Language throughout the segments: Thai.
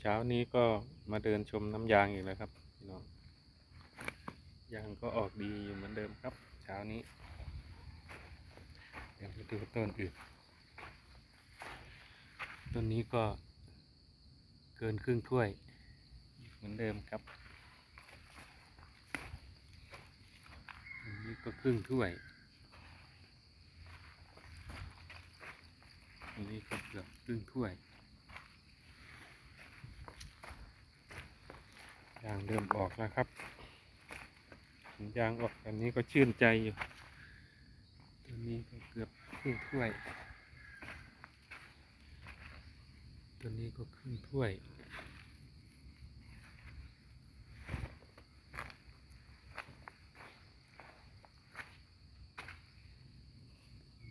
เช้านี้ก็มาเดินชมน้ำยางอีกแล้วครับพี่น้องยางก็ออกดีอยู่เหมือนเดิมครับ เช้านี้ เดี๋ยวไปดูต้นอื่น ต้นนี้ก็เกินครึ่งถ้วย เหมือนเดิมครับต้นนี้ก็ครึ่งถ้วยต้นนี้ก็เกือบครึ่งถ้วย ยางเริ่มออกแล้วครับเห็นยางออกแบบนี้ก็ชื่นใจอยู่ ตัวนี้ก็เกือบครึ่งถ้วย ตัวนี้ก็ครึ่งถ้วย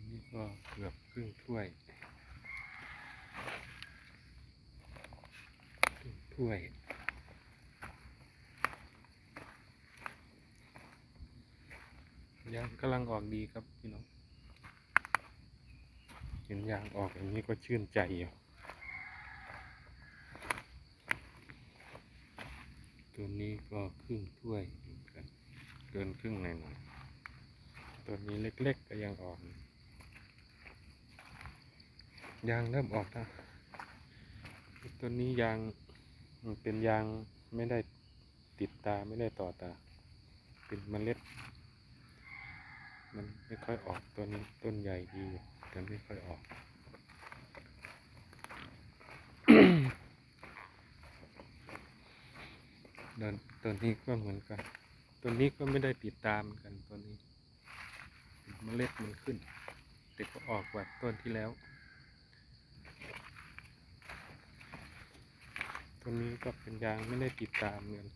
นี้ก็เกือบครึ่งถ้วยครึ่งถ้วย ยางกำลังออกดีครับพี่น้อง เห็นยางออกอย่างนี้ก็ชื่นใจอยู่ตัวนี้ก็ครึ่งถ้วยเกันเกินครึ่งหน่อยๆตัวนี้เล็กๆก็ยังออกอยู่ยางเริ่มออกแล้วตัวนี้ยางมันเป็นยางไม่ได้ติดตาไม่ได้ต่อตา เป็นเมล็ด มันไม่ค่อยออกตัวนี้ต้นใหญ่ดีแต่ไม่ค่อยออกเดินตัวนี้ก็เหมือนกัน ตัวนี้ก็ไม่ได้ติดตามกันตัวนี้เมล็ดมันขึ้น แต่ก็ออกกว่าต้นที่แล้ว ตัวนี้ก็เป็นยางไม่ได้ติดตามเหมือนกัน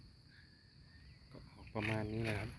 ก็ออกประมาณนี้นะครับ